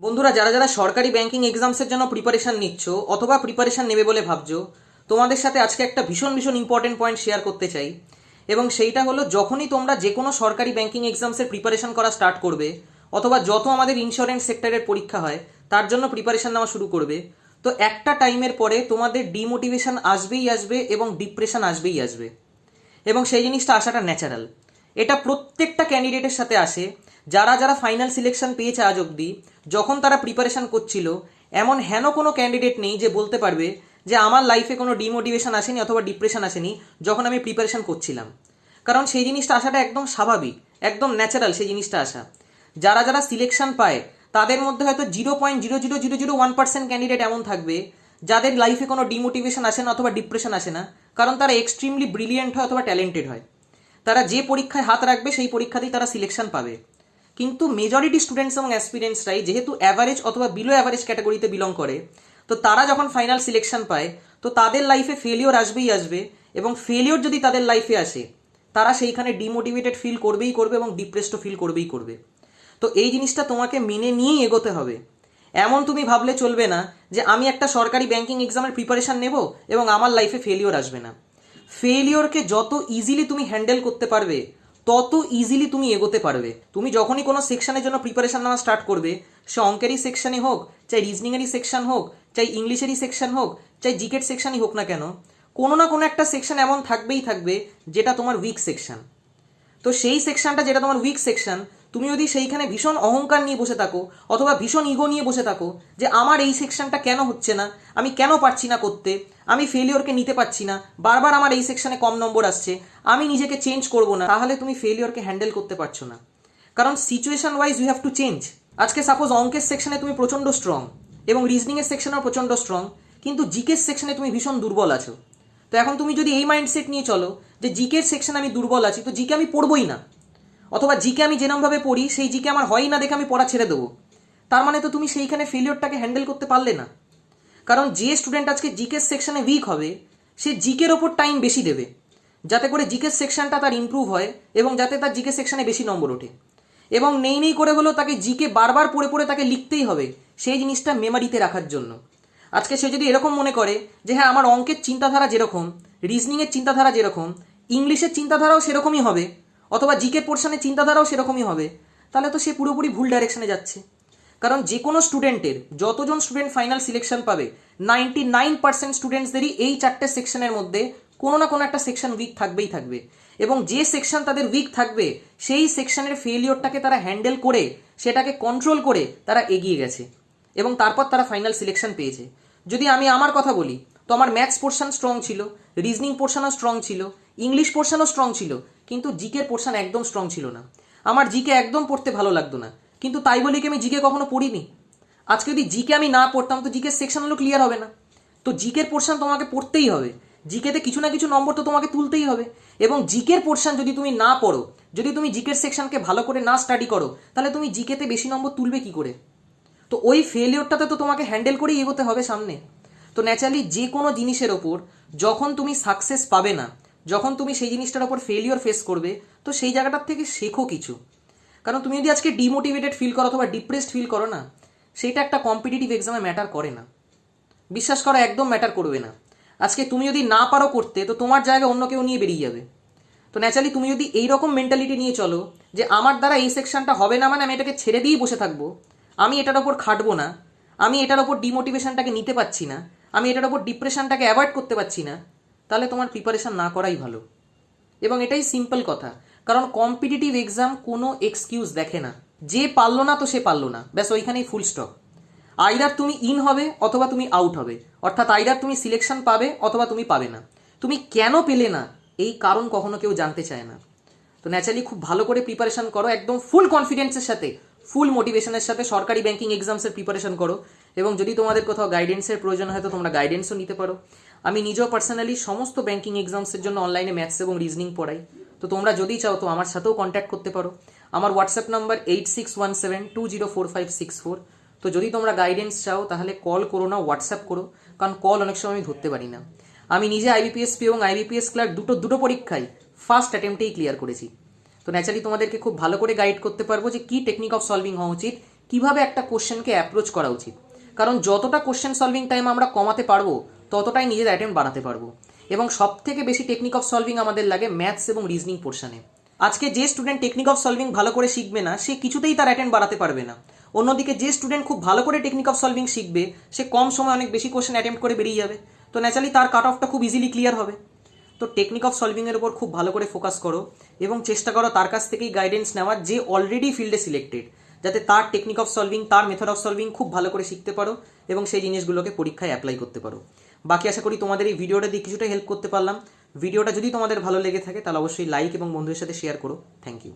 বন্ধুরা, যারা যারা সরকারি ব্যাংকিং এক্সামসের জন্য প্রিপারেশন নিচ্ছ অথবা প্রিপারেশন নেবে বলে ভাবছ, তোমাদের সাথে আজকে একটা ভীষণ ভীষণ ইম্পর্টেন্ট পয়েন্ট শেয়ার করতে চাই। এবং সেইটা হলো, যখনই তোমরা যে কোনো সরকারি ব্যাংকিং এক্সামসের প্রিপারেশন করা স্টার্ট করবে, অথবা যত আমাদের ইন্স্যুরেন্স সেক্টরের পরীক্ষা হয়, তার জন্য প্রিপারেশন নেওয়া শুরু করবে, তো একটা টাইমের পরে তোমাদের ডিমোটিভেশন আসবেই আসবে এবং ডিপ্রেশন আসবেই আসবে। এবং সেই জিনিসটা আসাটা ন্যাচারাল এটা প্রত্যেকটা ক্যান্ডিডেটের সাথে আসে। যারা যারা ফাইনাল সিলেকশন পেয়েছে আজ অবধি, যখন তারা প্রিপারেশন করছিল, এমন হেন কোনো ক্যান্ডিডেট নেই যে বলতে পারবে যে আমার লাইফে কোনো ডিমোটিভেশন আসেনি অথবা ডিপ্রেশন আসেনি যখন আমি প্রিপারেশন করছিলাম। কারণ সেই জিনিসটা আসাটা একদম স্বাভাবিক, একদম ন্যাচারাল সেই জিনিসটা আসা। যারা যারা সিলেকশন পায়, তাদের মধ্যে হয়তো zero point zero zero zero zero one percent candidate এমন থাকবে, যাদের লাইফে কোনো ডিমোটিভেশন আসে না অথবা ডিপ্রেশন আসে না, কারণ তারা এক্সট্রিমলি ব্রিলিয়েন্ট হয় অথবা ট্যালেন্টেড হয়। তারা যে পরীক্ষায় হাত রাখবে, সেই পরীক্ষাতেই তারা সিলেকশন পাবে। কিন্তু মেজরিটি স্টুডেন্টস এবং অ্যাসপিরেন্টসরাই যেহেতু অ্যাভারেজ অথবা বিলো অ্যাভারেজ ক্যাটাগরিতে বিলং করে, তো তারা যখন ফাইনাল সিলেকশন পায়, তো তাদের লাইফে ফেলিওর আসবেই আসবে এবং ফেলিওর যদি তাদের লাইফে আসে, তারা সেইখানে ডিমোটিভেটেড ফিল করবেই করবে এবং ডিপ্রেসডও ফিল করবেই করবে। তো এই জিনিসটা তোমাকে মেনে নিয়েই এগোতে হবে। এমন তুমি ভাবলে চলবে না যে আমি একটা সরকারি ব্যাংকিং এক্সামের প্রিপারেশন নেব এবং আমার লাইফে ফেলিওর আসবে না। ফেলিওরকে যত ইজিলি তুমি হ্যান্ডেল করতে পারবে, তত ইজিলি তুমি এগোতে পারবে। তুমি যখনই কোনো সেকশনের জন্য প্রিপারেশন নেওয়া স্টার্ট করবে, সে অঙ্কেরই সেকশনে হোক, চাই রিজনিংয়েরই সেকশন হোক, চাই ইংলিশেরই সেকশন হোক, চাই জিকেট সেকশনই হোক না কেন, কোনো না কোনো একটা সেকশন এমন থাকবেই থাকবে যেটা তোমার উইক সেকশন তো সেই সেকশনটা যেটা তোমার উইক সেকশন তুমি যদি সেইখানে ভীষণ অহংকার নিয়ে বসে থাকো, অথবা ভীষণ ইগো নিয়ে বসে থাকো, যে আমার এই সেকশনটা কেন হচ্ছে না, আমি কেন পারছি না করতে, আমি ফেলিওরকে নিতে পারছি না, বারবার আমার এই সেকশনে কম নম্বর আসছে, আমি নিজেকে চেঞ্জ করব না, তাহলে তুমি ফেলিওরকে হ্যান্ডেল করতে পারছ না। কারণ situation wise you have to change আজকে সাপোজ অঙ্কের সেকশনে তুমি প্রচণ্ড স্ট্রং এবং রিজনিংয়ের সেকশনেও প্রচণ্ড স্ট্রং কিন্তু জিকের সেকশনে তুমি ভীষণ দুর্বল আছো। তো এখন তুমি যদি এই মাইন্ডসেট নিয়ে চলো, যে জিকের সেকশন আমি দুর্বল আছি, তো জিকে আমি পড়বই না। অথবা জিকে আমি যেরমভাবে পড়ি, সেই জিকে আমার হয়ই না দেখে আমি পড়া ছেড়ে দেবো। তার মানে তো তুমি সেইখানে ফেলিওরটাকে হ্যান্ডেল করতে পারলে না। কারণ যে স্টুডেন্ট আজকে জিকের সেকশনে উইক হবে, সে জিকের ওপর টাইম বেশি দেবে। যাতে করে জিকের সেকশনটা তার ইমপ্রুভ হয় এবং যাতে তার জিকে সেকশনে বেশি নম্বর ওঠে। এবং নেই নেই করে হলেও তাকে জিকে বারবার পড়ে পড়ে তাকে লিখতেই হবে সেই জিনিসটা মেমারিতে রাখার জন্য। আজকে সে যদি এরকম মনে করে যে হ্যাঁ আমার অঙ্কের চিন্তাধারা যেরকম রিজনিংয়ের চিন্তাধারা যেরকম ইংলিশের চিন্তাধারাও সেরকমই হবে অথবা জিকে পোর্শনের চিন্তাধারাও সেরকমই হবে। তাহলে তো সে পুরোপুরি ভুল ডাইরেকশনে যাচ্ছে। কারণ যে কোনো স্টুডেন্টের যতজন স্টুডেন্ট ফাইনাল সিলেকশন পাবে নাইনটি নাইন পার্সেন্ট স্টুডেন্টসদেরই এই চারটে সেকশনের মধ্যে কোনো না কোনো একটা সেকশন উইক থাকবেই থাকবে। এবং যে সেকশন তাদের উইক থাকবে, সেই সেকশনের ফেলিওরটাকে তারা হ্যান্ডেল করে, সেটাকে কন্ট্রোল করে তারা এগিয়ে গেছে। এবং তারপর তারা ফাইনাল সিলেকশন পেয়েছে। যদি আমি আমার কথা বলি, তো আমার ম্যাথস পোর্শন স্ট্রং ছিল রিজনিং পোর্শনও স্ট্রং ছিল ইংলিশ পোর্শনও স্ট্রং ছিল কিন্তু জিকের পোর্শন একদম স্ট্রং ছিল না। আমার জিকে একদম পড়তে ভালো লাগতো না। কিন্তু তাই বলে কি আমি জিকে কখনো পড়িনি? আজকে যদি জিকে আমি না পড়তাম, তো জিকের সেকশনগুলো ক্লিয়ার হবে না। তো জিকের পোর্শন তোমাকে পড়তেই হবে। জিকেতে কিছু না কিছু নম্বর তো তোমাকে তুলতেই হবে। এবং জিকের পোর্শন যদি তুমি না পড়ো, যদি তুমি জিকের সেকশনকে ভালো করে না স্টাডি করো, তাহলে তুমি জিকেতে বেশি নম্বর তুলবে কি করে? তো ওই ফেলিওরটাতে তো তোমাকে হ্যান্ডেল করেই এগোতে হবে সামনে। তো ন্যাচারালি যে কোনো জিনিসের ওপর যখন তুমি সাকসেস পাবে না যখন তুমি সেই জিনিসটার ওপর ফেলিওর ফেস করবে, তো সেই জায়গাটার থেকে শেখো কিছু। কারণ তুমি যদি আজকে ডিমোটিভেটেড ফিল করো অথবা ডিপ্রেসড ফিল করো না, সেটা একটা কম্পিটিটিভ এক্সামে ম্যাটার করে না। বিশ্বাস করো, একদম ম্যাটার করবে না। আজকে তুমি যদি না পারো করতে, তো তোমার জায়গায় অন্য কেউ নিয়ে বেরিয়ে যাবে। তো ন্যাচারালি তুমি যদি এই রকম মেন্টালিটি নিয়ে চলো যে আমার দ্বারা এই সেকশনটা হবে না মানে আমি এটাকে ছেড়ে দিয়েই বসে থাকব, আমি এটার ওপর খাটবো না, আমি এটার ওপর ডিমোটিভেশনটাকে নিতে পারছি না, আমি এটার ওপর ডিপ্রেশনটাকে অ্যাভয়েড করতে পারছি না তাহলে তোমার প্রিপারেশন না করাই ভালো। এবং এটাই সিম্পল কথা। কারণ কম্পিটিটিভ এক্সাম কোনো এক্সকিউজ দেখে না। যে পারল না তো সে পারল না। ব্যাস, ওইখানেই ফুল স্টপ আইদার তুমি ইন হবে অথবা তুমি আউট হবে। অর্থাৎ আইদার তুমি সিলেকশন পাবে অথবা তুমি পাবে না। তুমি কেন পেলে না? এই কারণ কখনো কেউ জানতে চায় না। তো ন্যাচারালি খুব ভালো করে প্রিপারেশন করো। একদম ফুল কনফিডেন্সের সাথে ফুল মোটিভেশনের সাথে সরকারি ব্যাংকিং এক্সামসের প্রিপারেশন করো। এবং যদি তোমাদের কোথাও গাইডেন্সের প্রয়োজন হয় তো তোমরা গাইডেন্সও নিতে পারো। আমি নিজেও পার্সোনালি সমস্ত ব্যাঙ্কিং এক্সামসের জন্য অনলাইনে ম্যাথস এবং রিজনিং পড়াই। তো তোমরা যদি চাও তো আমার সাথেও কন্ট্যাক্ট করতে পারো। আমার WhatsApp number eight six one seven two zero four five six four তো যদি তোমরা গাইডেন্স চাও, তাহলে কল করো না হোয়াটসঅ্যাপ করো। কারণ কল অনেক সময় আমি ধরতে পারি না। আমি নিজে আইবিপিএস পি এবং আইবিপিএস ক্লার্ক দুটো দুটো পরীক্ষায় ফার্স্ট অ্যাটেম্পটেই ক্লিয়ার করেছি। তো ন্যাচারালি তোমাদেরকে খুব ভালো করে গাইড করতে পারব যে কী টেকনিক অফ সলভিং হওয়া উচিত, কীভাবে একটা কোশ্চেনকে অ্যাপ্রোচ করা উচিত। কারণ যতটা কোশ্চেন সলভিং টাইম আমরা কমাতে পারব ততটাই নিজের অ্যাটেম্প বাড়াতে পারব। এবং সব থেকে বেশি টেকনিক অফ সলভিং আমাদের লাগে ম্যাথস এবং রিজনিং পোর্শনে আজকে যে স্টুডেন্ট টেকনিক অফ সলভিং ভালো করে শিখবে না, সে কিছুতেই তার অ্যাটেন্ড বাড়াতে পারবে না। অন্যদিকে যে স্টুডেন্ট খুব ভালো করে টেকনিক অফ সলভিং শিখবে, সে কম সময় অনেক বেশি কোশ্চেন অ্যাটেম্প করে বেরিয়ে যাবে। তো ন্যাচারালি তার কাট অফটা খুব ইজিলি ক্লিয়ার হবে। তো টেকনিক অফ সলভিংয়ের উপর খুব ভালো করে ফোকাস করো এবং চেষ্টা করো তার কাছ থেকেই গাইডেন্স নেওয়ার যে অলরেডি ফিল্ডে সিলেক্টেড যাতে তার টেকনিক অফ সলভিং তার মেথড অফ সলভিং খুব ভালো করে শিখতে পারো। এবং সেই জিনিসগুলোকে পরীক্ষায় অ্যাপ্লাই করতে পারো। বাকি আশা করি তোমাদের এই ভিডিওটা দিয়ে কিছুটা হেল্প করতে পারলাম। ভিডিওটা যদি তোমাদের ভালো লেগে থাকে, তাহলে অবশ্যই লাইক এবং বন্ধুদের সাথে শেয়ার করো। Thank you